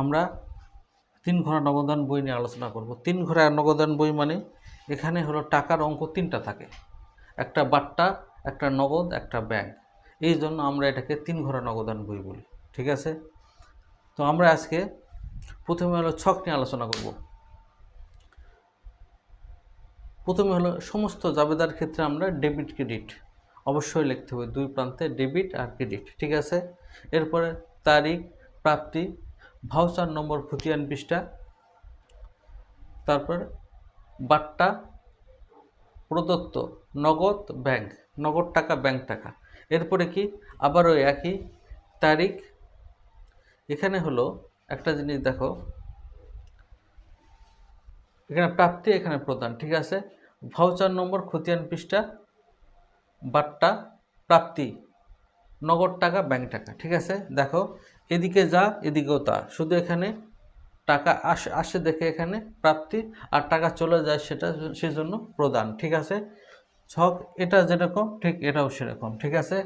আমরা তিন ঘোড়া নগদান বই নিয়ে আলোচনা করব। তিন ঘোড়া নগদান বই মানে এখানে হলো টাকার অঙ্ক তিনটা থাকে। একটা বাট্টা, একটা নগদ, একটা ব্যাংক। এই জন্য আমরা এটাকে তিন ঘোড়া নগদান বই বলি, ঠিক আছে? তো আমরা আজকে প্রথমে হলো ছক নিয়ে আলোচনা করব। প্রথমে হলো সমস্ত জাবেদার ক্ষেত্রে আমরা ডেবিট, ক্রেডিট। অবশ্যই লিখতে হবে দুই প্রান্তে ডেবিট আর ক্রেডিট, ঠিক আছে? এরপরে তারিখ, প্রাপ্তি ভাউচার নম্বর খতিয়ান পৃষ্ঠা, তারপর বাট্টা, প্রদত্ত নগদ ব্যাংক, নগদ টাকা, ব্যাংক টাকা। এরপরে কি? আবারও একই তারিখ। এখানে হলো একটা জিনিস দেখো। এখানে প্রাপ্তি এখানে প্রদান, ঠিক আছে? ভাউচার নম্বর খতিয়ান পৃষ্ঠা, বাট্টা, প্রাপ্তি। নগদ টাকা ব্যাংক টাকা, ঠিক আছে? দেখো, এদিকে যা, এদিকেও তা। শুধু এখানে টাকা আসে আসে দেখে এখানে প্রাপ্তি, আর টাকা চলে যায় সেটা সেজন্য প্রদান, ঠিক আছে? ছক, এটা যেরকম, ঠিক এটাও সেরকম, ঠিক আছে?